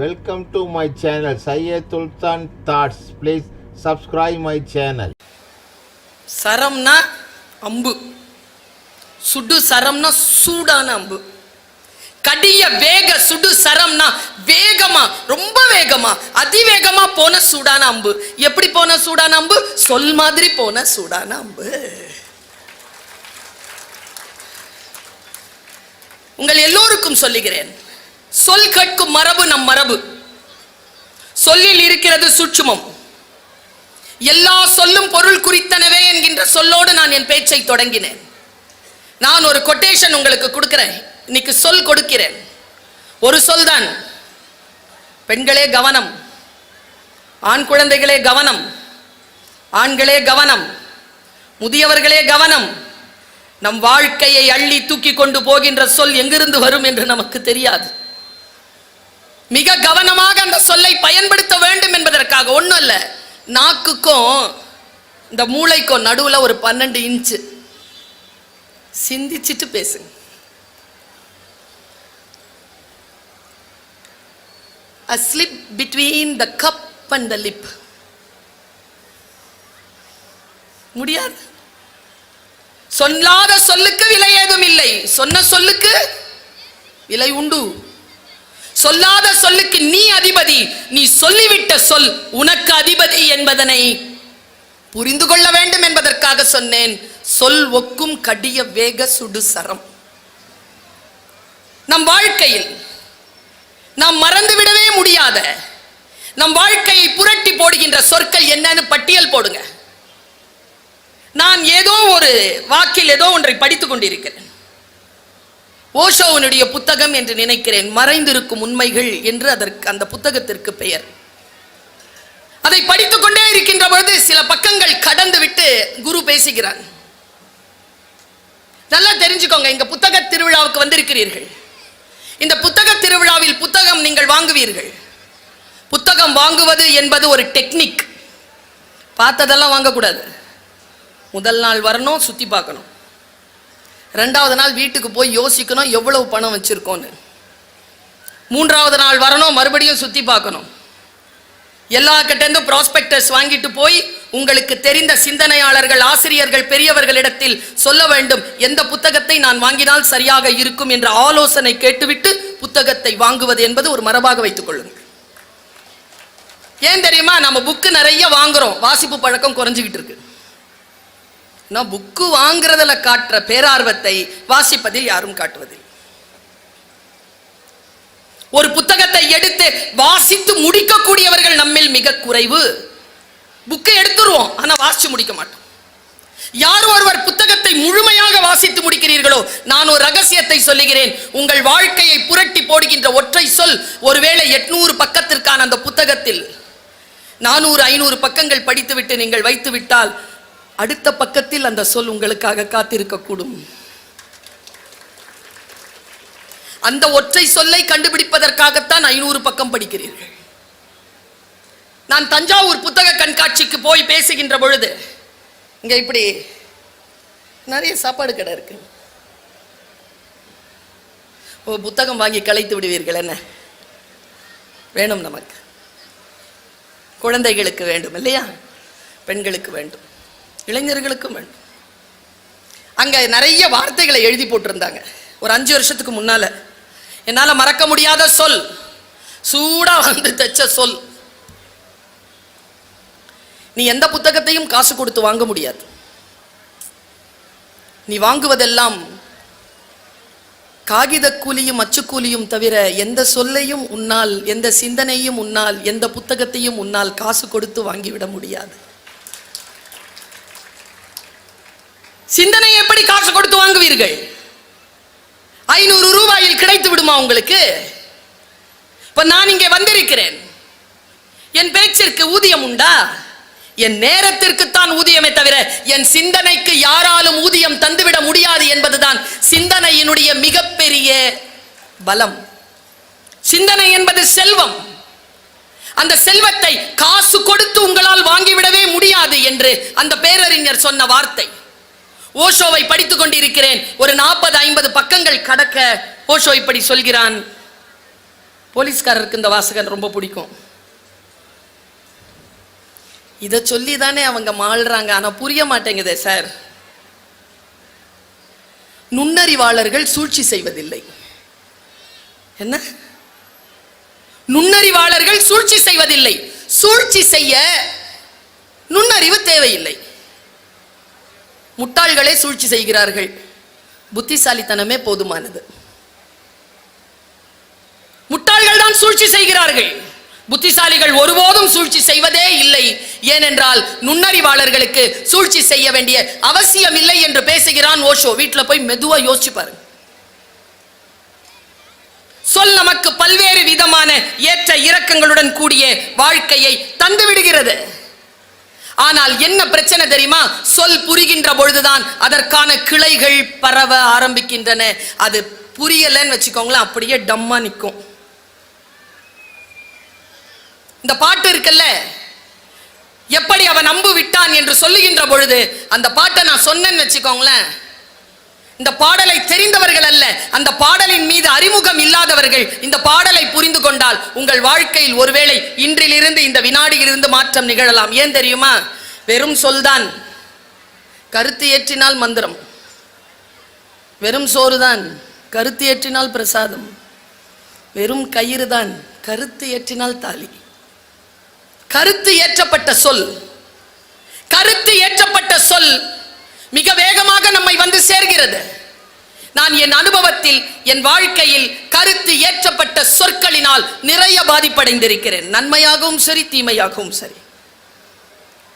Welcome to my channel Syed Sultan thoughts please subscribe my channel சரம்னா அம்பு. சுடு சரம்னா சூடான அம்பு. கடிய வேக சுடு சரம்னா வேகமா ரொம்ப வேகமா அதிவேகமா போன சூடான அம்பு. எப்படி போன சூடான அம்பு? சொல் மாதிரி போன சூடான அம்பு. உங்கள் எல்லோருக்கும் சொல்லுகிறேன். சொல் கற்கும் மரபு நம் மரபு. சொல்லில் இருக்கிறது சூட்சுமம். எல்லா சொல்லும் பொருள் குறித்தனவே என்கின்ற சொல்லோடு நான் என் பேச்சை தொடங்கினேன். நான் ஒரு கொட்டேஷன் உங்களுக்கு கொடுக்கிறேன். இன்னைக்கு சொல் கொடுக்கிறேன். ஒரு சொல் தான் பெண்களே கவனம் ஆண் குழந்தைகளே கவனம் ஆண்களே கவனம் முதியவர்களே கவனம் நம் வாழ்க்கையை அள்ளி தூக்கி கொண்டு போகின்ற சொல் எங்கிருந்து வரும் என்று நமக்கு தெரியாது. மிக கவனமாக அந்த சொல்லை பயன்படுத்த வேண்டும் என்பதற்காக. ஒன்றும் இல்லை. நாக்குக்கும் இந்த மூளைக்கும் நடுவில் ஒரு பன்னெண்டு இன்ச்சு. சிந்திச்சிட்டு பேசுங்க. A slip between the cup and the lip முடியாது. சொல்லாத சொல்லுக்கு விலை ஏதும் இல்லை. சொன்ன சொல்லுக்கு விலை உண்டு. சொல்லாத சொல்லுக்கு நீ அதிபதி நீ சொல்லிவிட்ட சொல் உனக்கு அதிபதி என்பதனை புரிந்து கொள்ள வேண்டும் என்பதற்காக சொன்னேன். சொல் ஒக்கும் கடிய வேக சுடு சரம். நம் வாழ்க்கையில் நாம் மறந்துவிடவே முடியாத நம் வாழ்க்கையை புரட்டி போடுகின்ற சொற்கள் என்னன்னு பட்டியல் போடுங்க. நான் ஏதோ ஒரு வாக்கில் ஏதோ ஒன்றை படித்துக் கொண்டிருக்கிறேன். ஓஷோவனுடைய புத்தகம் என்று நினைக்கிறேன் மறைந்திருக்கும் உண்மைகள் என்று அதற்கு அந்த புத்தகத்திற்கு பெயர். அதை படித்துக் கொண்டே இருக்கின்ற பொழுது சில பக்கங்கள் கடந்து விட்டு குரு பேசுகிறான் நல்லா தெரிஞ்சுக்கோங்க இங்க புத்தக திருவிழாவுக்கு வந்திருக்கிறீர்கள். இந்த புத்தக திருவிழாவில் புத்தகம் நீங்கள் வாங்குவீர்கள். புத்தகம் வாங்குவது என்பது ஒரு டெக்னிக். பார்த்ததெல்லாம் வாங்கக்கூடாது. முதல் நாள் வரணும் சுத்தி பார்க்கணும். ரெண்டாவது நாள் வீட்டுக்கு போய் யோசிக்கணும் எவ்வளவு பணம் வச்சுருக்கோன்னு மூன்றாவது நாள் வரணும் மறுபடியும் சுற்றி பார்க்கணும். எல்லா கிட்டேருந்து வாங்கிட்டு போய் உங்களுக்கு தெரிந்த சிந்தனையாளர்கள் ஆசிரியர்கள் பெரியவர்களிடத்தில் சொல்ல வேண்டும். எந்த புத்தகத்தை நான் வாங்கினால் சரியாக இருக்கும் என்ற ஆலோசனை கேட்டுவிட்டு புத்தகத்தை வாங்குவது என்பது ஒரு மரபாக வைத்துக் கொள்ளுங்கள். ஏன் தெரியுமா? நம்ம புக்கு நிறைய வாங்குறோம். வாசிப்பு பழக்கம் குறைஞ்சிக்கிட்டு இருக்கு. நான் புக்கு வாங்குறதுல காட்டுற பேரார்வத்தை வாசிப்பதில் யாரும் காட்டுவதில்லை. ஒரு புத்தகத்தை எடுத்து வாசித்து முடிக்கக்கூடியவர்கள் நம்மில் மிக குறைவு. புக்கை எடுத்துருவோம் ஆனால் வாசித்து முடிக்க மாட்டோம். யார் ஒருவர் புத்தகத்தை முழுமையாக வாசித்து முடிக்கிறீர்களோ நான் ஒரு ரகசியத்தை சொல்லுகிறேன். உங்கள் வாழ்க்கையை புரட்டி போடுகின்ற ஒற்றை சொல் ஒருவேளை எட்நூறு பக்கத்திற்கான அந்த புத்தகத்தில் நானூறு ஐநூறு பக்கங்கள் படித்துவிட்டு நீங்கள் வைத்து விட்டால் அடுத்த பக்கத்தில் அந்த சொல் உங்களுக்காக காத்திருக்கக்கூடும். அந்த ஒற்றை சொல்லை கண்டுபிடிப்பதற்காகத்தான் ஐநூறு பக்கம் படிக்கிறீர்கள். நான் தஞ்சாவூர் புத்தக கண்காட்சிக்கு போய் பேசுகின்ற பொழுது இங்க இப்படி நிறைய சாப்பாடு கடை இருக்கு. ஓ புத்தகம் வாங்கி கலைத்து விடுவீர்கள் என்ன? வேணும் நமக்கு. குழந்தைகளுக்கு வேண்டும் இல்லையா? பெண்களுக்கு வேண்டும். இளைஞர்களுக்கும் வேண்டும். அங்க நிறைய வார்த்தைகளை எழுதி போட்டிருந்தாங்க. ஒரு அஞ்சு வருஷத்துக்கு முன்னால. என்னால மறக்க முடியாத சொல். சூடாக வந்து தைச்ச சொல். நீ எந்த புத்தகத்தையும் காசு கொடுத்து வாங்க முடியாது. நீ வாங்குவதெல்லாம் காகித கூலியும் அச்சுக்கூலியும் தவிர எந்த சொல்லையும் உன்னால் எந்த சிந்தனையும் உன்னால் எந்த புத்தகத்தையும் உன்னால் காசு கொடுத்து வாங்கிவிட முடியாது. சிந்தனை எப்படி காசு கொடுத்து வாங்குவீர்கள்? ஐநூறு ரூபாயில் கிடைத்து விடுமா உங்களுக்கு? இப்ப நான் இங்கே வந்திருக்கிறேன். என் பேச்சிற்கு ஊதியம் உண்டா? என் நேரத்திற்கு தான் ஊதியமே தவிர என் சிந்தனைக்கு யாராலும் ஊதியம் தந்துவிட முடியாது என்பதுதான் சிந்தனையினுடைய மிகப்பெரிய பலம். சிந்தனை என்பது செல்வம். அந்த செல்வத்தை காசு கொடுத்து உங்களால் வாங்கிவிடவே முடியாது என்று அந்த பேரறிஞர் சொன்ன வார்த்தை. ஓஷோவை படித்துக் கொண்டிருக்கிறேன். ஒரு நாற்பது ஐம்பது பக்கங்கள் கடக்க ஓஷோ இப்படி சொல்கிறான். போலீஸ்காரருக்கு இந்த வாசகம் ரொம்ப பிடிக்கும். இதை சொல்லி தானே அவங்க மாழ்றாங்க ஆனா புரிய மாட்டேங்குதே சார். நுண்ணறிவாளர்கள் சூழ்ச்சி செய்வதில்லை. என்ன? நுண்ணறிவாளர்கள் சூழ்ச்சி செய்வதில்லை. சூழ்ச்சி செய்ய நுண்ணறிவு தேவையில்லை. முட்டாள்களே சூழ்ச்சி செய்கிறார்கள். புத்திசாலித்தனமே போதுமானது. முட்டாள்கள் தான் சூழ்ச்சி செய்கிறார்கள். புத்திசாலிகள் ஒருபோதும் சூழ்ச்சி செய்வதே இல்லை. ஏனென்றால் நுண்ணறிவாளர்களுக்கு சூழ்ச்சி செய்ய வேண்டிய அவசியம் இல்லை என்று பேசுகிறான் ஓஷோ. வீட்டில் போய் மெதுவா யோசிச்சு பாருங்க. சொல் நமக்கு பல்வேறு விதமான ஏற்ற இறக்கங்களுடன் கூடிய வாழ்க்கையை தந்து விடுகிறது ஆனால் என்ன பிரச்சனை தெரியுமா? சொல் புரிகின்ற பொழுதுதான் அதற்கான கிளைகள் பரவ ஆரம்பிக்கின்றன. அது புரியலன்னு வச்சுக்கோங்களேன் அப்படியே டம்மா நிற்கும் இந்த பாட்டு இருக்குல்ல? எப்படி அவன் நம்பு விட்டான் என்று சொல்லுகின்ற பொழுது அந்த பாட்டை நான் சொன்னேன்னு வச்சுக்கோங்களேன் இந்த பாடலை தெரிந்தவர்கள் அல்ல அந்த பாடலின் மீது அறிமுகம் இல்லாதவர்கள் இந்த பாடலை புரிந்து கொண்டால் உங்கள் வாழ்க்கையில் ஒருவேளை இன்றிலிருந்து இந்த வினாடியிலிருந்து மாற்றம் நிகழலாம். ஏன் தெரியுமா? வெறும் சொல்தான் கருத்து ஏற்றினால் மந்திரம். வெறும் சோறுதான் கருத்து ஏற்றினால் பிரசாதம். வெறும் கயிறு தான். கருத்து ஏற்றினால் தாலி. கருத்து ஏற்றப்பட்ட சொல். கருத்து ஏற்றப்பட்ட சொல். மிக வேகமாக நம்மை வந்து சேர்கிறது. நான் என் அனுபவத்தில் என் வாழ்க்கையில் கருத்து ஏற்றப்பட்ட சொற்களினால் நிறைய பாதிப்படைந்திருக்கிறேன். நன்மையாகவும் சரி தீமையாகவும் சரி.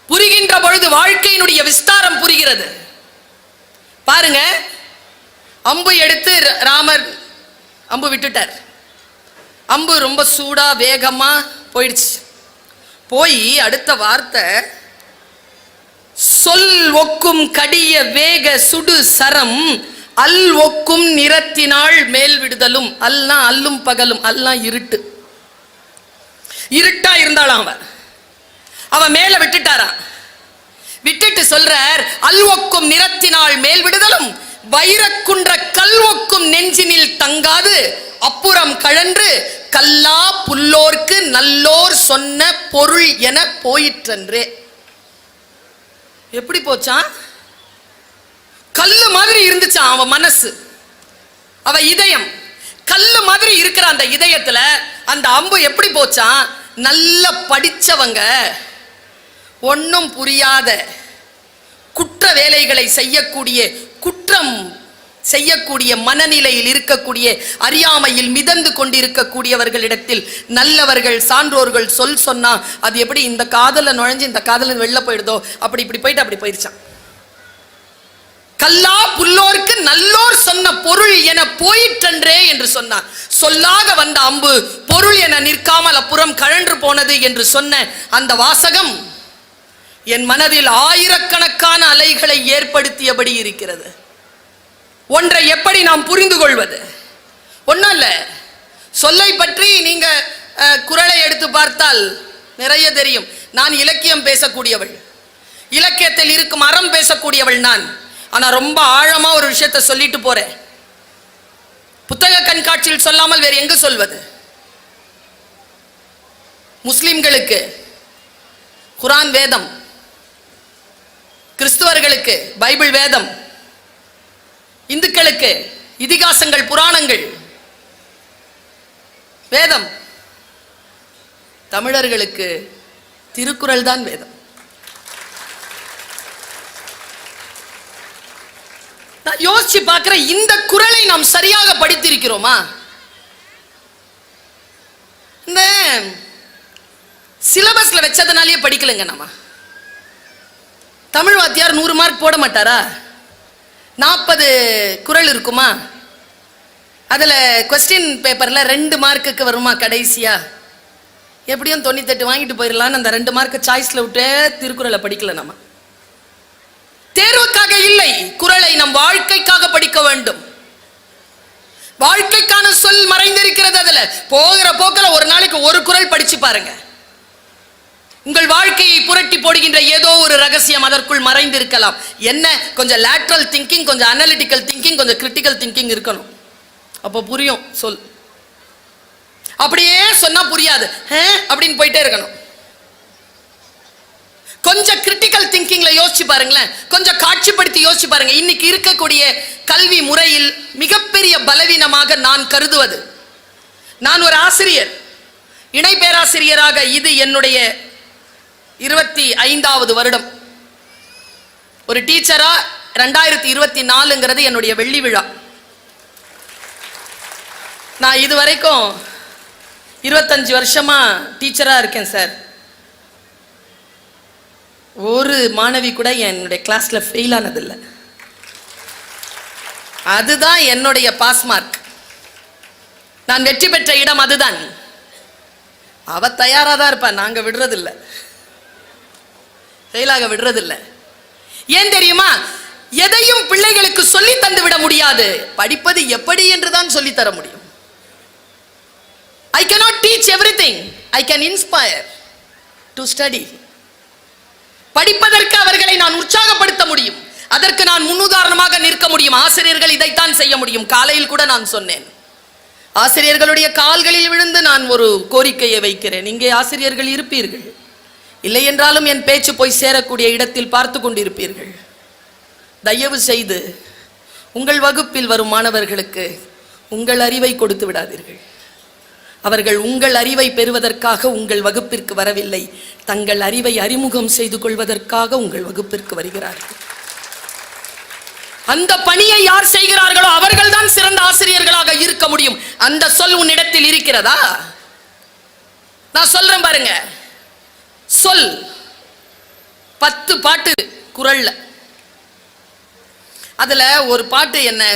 புரிகின்ற பொழுது வாழ்க்கையினுடைய விஸ்தாரம் புரிகிறது. பாருங்க அம்பு எடுத்து ர- ராமர் அம்பு விட்டுட்டார். அம்பு ரொம்ப சூடா வேகமா போயிடுச்சு. போய் அடுத்த வார்த்தை ஒக்கும் கடிய வேக சுடு சரம் அல் ஒக்கும் நிறத்தினாள் மேல் விடுதலும் அல்லா அல்லும் பகலும் அல்லாம் இருட்டு. இருட்டா இருந்தாளாம் அவன். அவன் மேல விட்டுட்டாரா? விட்டுட்டு சொல்றார் அல் ஒக்கும் நிறத்தினால் மேல் விடுதலும் வைரக்குன்ற கல் ஒக்கும் நெஞ்சினில் தங்காது அப்புறம் கழன்று கல்லா புல்லோர்க்கு நல்லோர் சொன்ன பொருள் என போயிற்றன்றே. எப்படி போச்சான் கல்லு மாதிரி இருந்துச்சான் அவன் மனசு? அவ இதயம் கல்லு மாதிரி இருக்கிற அந்த இதயத்துல அந்த அம்பு எப்படி போச்சான் நல்ல படிச்சவங்க ஒன்றும் புரியாத குற்ற வேலைகளை செய்யக்கூடிய குற்றம் செய்யக்கூடிய மனநிலையில் இருக்கக்கூடிய அறியாமையில் மிதந்து கொண்டிருக்கக்கூடியவர்களிடத்தில் நல்லவர்கள் சான்றோர்கள் சொல் சொன்னா அது எப்படி இந்த காதல நுழைஞ்சு இந்த காதல வெளில போயிடுதோ? அப்படி இப்படி போயிட்டு அப்படி போயிருச்சான் கல்லா புல்லோர்க்கு நல்லோர் சொன்ன பொருள் என போயிற்றன்றே என்று சொன்னார் சொல்லாக வந்த அம்பு பொருள் என நிற்காமல் அப்புறம் கழன்று போனது என்று சொன்ன அந்த வாசகம் என் மனதில் ஆயிரக்கணக்கான அலைகளை ஏற்படுத்தியபடி இருக்கிறது. ஒன்றை எப்படி நாம் புரிந்து கொள்வது ஒன்றும் இல்லை சொல்லை பற்றி நீங்கள் குரலை குறளை எடுத்து பார்த்தால் நிறைய தெரியும். நான் இலக்கியம் பேசக்கூடியவள். இலக்கியத்தில் இருக்கும் அறம் பேசக்கூடியவள் நான். ஆனால் ரொம்ப ஆழமாக ஒரு விஷயத்தை சொல்லிட்டு போகிறேன் புத்தக கண்காட்சியில் சொல்லாமல் வேறு எங்கு சொல்வது? முஸ்லிம்களுக்கு குரான் வேதம் கிறிஸ்துவர்களுக்கு பைபிள் வேதம் இந்துக்களுக்கு இதிகாசங்கள் புராணங்கள். வேதம். தமிழர்களுக்கு திருக்குறள் தான் வேதம். நான் யோசிச்சு பார்க்கிற இந்த குறளை நாம் சரியாக படித்திருக்கிறோமா? இந்த சிலபஸ்ல வச்சதுனாலேயே படிக்கலைங்க நம்ம தமிழ் வாத்தியார் நூறு மார்க் போட மாட்டாரா? நாற்பது குறள் இருக்குமா? அதில் கொஸ்டின் பேப்பரில் ரெண்டு மார்க்குக்கு வருமா கடைசியாக எப்படியும் தொண்ணூத்தெட்டு வாங்கிட்டு போயிடலான்னு அந்த ரெண்டு மார்க்கை சாய்ஸில் விட்டே திருக்குறளை படிக்கல நம்ம. தேர்வுக்காக இல்லை குறளை நம் வாழ்க்கைக்காக படிக்க வேண்டும். வாழ்க்கைக்கான சொல் மறைந்திருக்கிறது அதில். போகிற போக்கில் ஒரு நாளைக்கு ஒரு குறள் படிச்சு பாருங்கள் உங்கள் வாழ்க்கையை புரட்டி போடுகின்ற ஏதோ ஒரு ரகசியம் அதற்குள் மறைந்திருக்கலாம். என்ன? கொஞ்சம் லேட்ரல் திங்கிங் கொஞ்சம் அனலிட்டிக்கல் திங்கிங் கொஞ்சம் கிரிட்டிக்கல் திங்கிங் இருக்கணும். அப்போ புரியும் சொல். அப்படியே சொன்னா புரியாது. அப்படின்னு போயிட்டே இருக்கணும். கொஞ்சம் கிரிட்டிக்கல் திங்கிங்ல யோசிச்சு பாருங்களேன். கொஞ்சம் காட்சிப்படுத்தி யோசிச்சு பாருங்க. இன்னைக்கு இருக்கக்கூடிய கல்வி முறையில் மிகப்பெரிய பலவீனமாக நான் கருதுவது. நான் ஒரு ஆசிரியர். இணை பேராசிரியராக இது என்னுடைய இருபத்தி ஐந்தாவது வருடம். ஒரு டீச்சரா ரெண்டாயிரத்தி இருபத்தி நாலுங்கிறது என்னுடைய வெள்ளி விழா. நான் இது வரைக்கும் இருபத்தஞ்சு வருஷமா டீச்சரா இருக்கேன் சார். ஒரு மாணவி கூட என்னுடைய கிளாஸ்ல ஃபெயில் ஆனதில்லை. அதுதான் என்னுடைய பாஸ் மார்க் நான் வெற்றி பெற்ற இடம் அதுதான். அவ தயாரா தான் இருப்பா நாங்க விடுறதில்ல. செயலாக விடுறதில்ல. ஏன் தெரியுமா? எதையும் பிள்ளைகளுக்கு சொல்லி தந்து விட முடியாது. படிப்பது எப்படி என்று தான் சொல்லி தர முடியும். I cannot teach everything I can inspire to study படிப்பதற்கு அவர்களை நான் உற்சாகப்படுத்த முடியும். அதற்கு நான் முன்னுதாரணமாக நிற்க முடியும். ஆசிரியர்கள் இதைத்தான் செய்ய முடியும். காலையில் கூட நான் சொன்னேன். ஆசிரியர்களுடைய கால்களில் விழுந்து நான் ஒரு கோரிக்கையை வைக்கிறேன். இங்கே ஆசிரியர்கள் இருப்பீர்கள். இல்லை என்றாலும் என் பேச்சு போய் சேரக்கூடிய இடத்தில் பார்த்து கொண்டிருப்பீர்கள். தயவு செய்து உங்கள் வகுப்பில் வரும் மாணவர்களுக்கு உங்கள் அறிவை கொடுத்து விடாதீர்கள். அவர்கள் உங்கள் அறிவை பெறுவதற்காக உங்கள் வகுப்பிற்கு வரவில்லை. தங்கள் அறிவை அறிமுகம் செய்து கொள்வதற்காக உங்கள் வகுப்பிற்கு வருகிறார்கள். அந்த பணியை யார் செய்கிறார்களோ அவர்கள் தான் சிறந்த ஆசிரியர்களாக இருக்க முடியும். அந்த சொல் உன்னிடத்தில் இருக்கிறதா? நான் சொல்றேன் பாருங்க. சொல். பத்து பாட்டு குரல்ல. அதுல ஒரு பாட்டு என்னை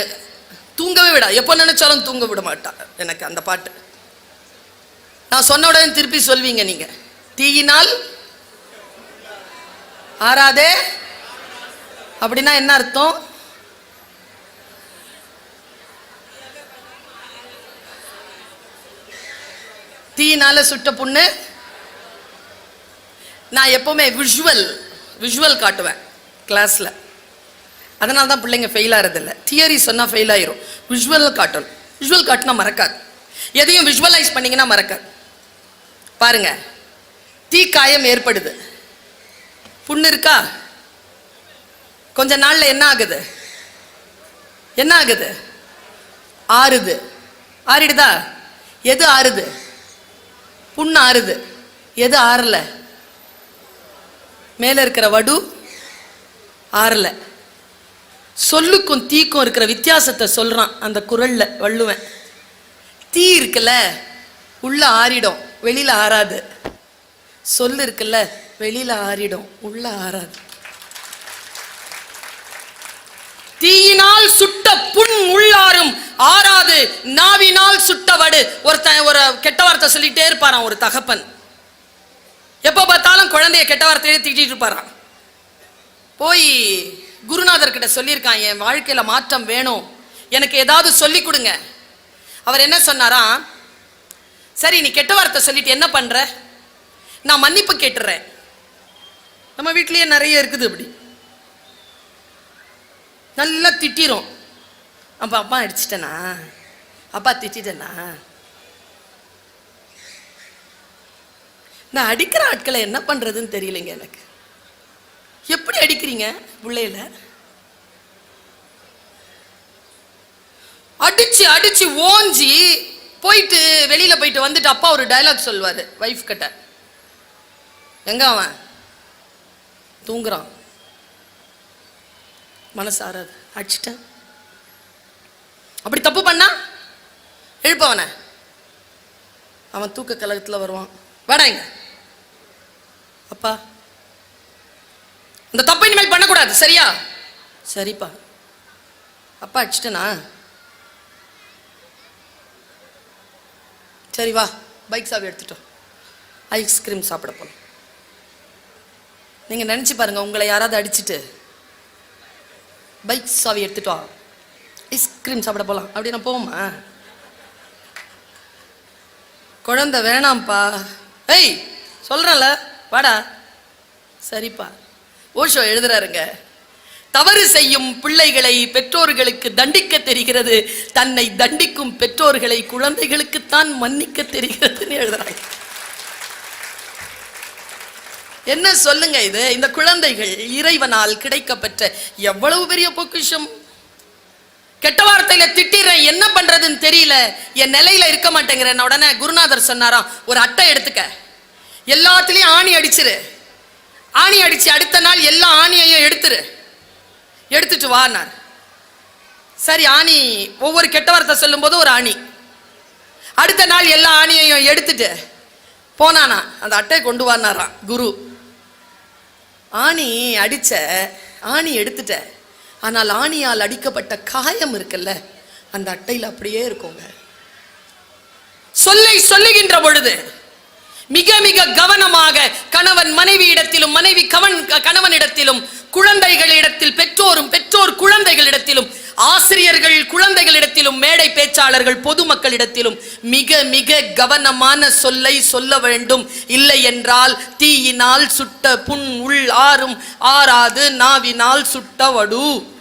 தூங்கவே விடா. எப்போ நினைச்சாலும் தூங்க விட மாட்டா எனக்கு அந்த பாட்டு. நான் சொன்ன உடனே திருப்பி சொல்வீங்க நீங்க. தீயினால் ஆறாதே. அப்படின்னா என்ன அர்த்தம்? தீயினால சுட்ட புண்ணு நான் எப்போவுமே விஷுவல் விஷுவல் காட்டுவேன் கிளாஸில் அதனால தான் பிள்ளைங்க ஃபெயில் ஆகிறதில்ல தியரி சொன்னால் ஃபெயில் ஆயிரும். விஷுவல் காட்டணும். விஷுவல் காட்டினா மறக்காது. எதையும் விஷுவலைஸ் பண்ணிங்கன்னா மறக்காது. பாருங்க. தீக்காயம் ஏற்படுது. புண்ணு இருக்கா? கொஞ்ச நாளில் என்ன ஆகுது? என்ன ஆகுது? ஆறுது. ஆறிடுதா? எது ஆறுது? புண்ணு ஆறுது. எது ஆறலை? மேலே இருக்கிற வடு ஆறலை. சொல்லுக்கும் தீக்கும் இருக்கிற வித்தியாசத்தை சொல்கிறான் அந்த குரலில் வள்ளுவன். தீ இருக்குல்ல உள்ள ஆறிடும் வெளியில் ஆறாது. சொல்லு இருக்குல்ல வெளியில் ஆறிடும் உள்ள ஆறாது. தீயினால் சுட்ட புண் உள்ளாரும் ஆறாது நாவினால் சுட்ட வடு. ஒருத்தன் ஒரு கெட்ட வார்த்தை சொல்லிட்டே இருப்பாரான் ஒரு தகப்பன். எப்போ பார்த்தாலும் குழந்தைய கெட்ட வார்த்தையை திட்டிட்டு இருப்பாராம் போய் குருநாதர் கிட்ட சொல்லியிருக்கான் என் வாழ்க்கையில் மாற்றம் வேணும். எனக்கு ஏதாவது சொல்லி கொடுங்க. அவர் என்ன சொன்னாராம் சரி நீ கெட்ட வார்த்தை சொல்லிட்டு என்ன பண்ற? நான் மன்னிப்பு கேட்டுறேன். நம்ம வீட்லயே நிறைய இருக்குது அப்படி. நல்லா திட்டிரும். அப்ப அப்பா அடிச்சிட்டனா? அப்பா திட்டிட்டனா? நான் அடிக்கிற ஆட்களை என்ன பண்ணுறதுன்னு தெரியலைங்க எனக்கு. எப்படி அடிக்கிறீங்க பிள்ளையில? அடிச்சு அடிச்சு ஓஞ்சி போயிட்டு வெளியில போயிட்டு வந்துட்டு அப்பா ஒரு டயலாக் சொல்லுவார் வைஃப் கிட்ட. எங்க அவன்? தூங்குறான். மனசு ஆறாது. அடிச்சிட்டேன். அப்படி தப்பு பண்ணா? எழுப்பவன. அவன் தூக்க கழகத்தில் வருவான். வாடா அப்பா. இந்த தப்பு இனிமேல் பண்ணக்கூடாது சரியா? சரிப்பா. அப்பா அடிச்சிட்டனா? சரி வா. பைக் சாவி எடுத்துட்டோம். ஐஸ்கிரீம் சாப்பிட போகலாம் நீங்கள் நினச்சி பாருங்கள் உங்களை யாராவது அடிச்சுட்டு பைக் சாவி எடுத்துட்டோம் ஐஸ்கிரீம் சாப்பிட போகலாம் அப்படின்னா போவோமா? குழந்தை வேணாம்ப்பா. ஏய் சொல்கிறேன்ல வாடா. சரிப்பா. ஓஷோ எழுதுறாருங்க. தவறு செய்யும் பிள்ளைகளை பெற்றோர்களுக்கு தண்டிக்க தெரிகிறது. தன்னை தண்டிக்கும் பெற்றோர்களை குழந்தைகளுக்குத்தான் மன்னிக்க தெரிகிறதுன்னு எழுதுறாங்க. என்ன சொல்லுங்க இது? இந்த குழந்தைகள் இறைவனால் கிடைக்கப்பெற்ற எவ்வளவு பெரிய பொக்கிஷம்? கெட்ட வார்த்தையில திட்டிடுறேன் என்ன பண்றதுன்னு தெரியல. என் நிலையில இருக்க மாட்டேங்கிறேன் உடனே குருநாதர் சொன்னாராம். ஒரு அட்டை எடுத்துக்க. எல்லாத்துலேயும் ஆணி அடிச்சிரு. ஆணி அடிச்சு அடுத்த நாள் எல்லா ஆணியையும் எடுத்துரு. எடுத்துட்டு வானார் சரி ஆணி ஒவ்வொரு கெட்ட வார்த்தை சொல்லும்போது ஒரு ஆணி. அடுத்த நாள் எல்லா ஆணியையும் எடுத்துட்டு போனானா அந்த அட்டையை கொண்டு வானாராம் குரு. ஆணி அடிச்ச ஆணி எடுத்துட்ட. ஆனால் ஆணியால் அடிக்கப்பட்ட காயம் இருக்குல்ல அந்த அட்டையில் அப்படியே இருக்குங்க. சொல்லை சொல்லுகின்ற பொழுது மிக மிக கவனமாக கணவன் மனைவியிடத்திலும் மனைவி கவன் கணவனிடத்திலும் குழந்தைகளிடத்தில் பெற்றோரும் பெற்றோர் குழந்தைகளிடத்திலும் ஆசிரியர்கள் குழந்தைகளிடத்திலும் மேடை பேச்சாளர்கள் பொதுமக்களிடத்திலும் மிக மிக கவனமான சொல்லை சொல்ல வேண்டும். இல்லை என்றால் தீயினால் சுட்ட புண் உள் ஆறும் ஆறாது நாவினால் சுட்ட வடு.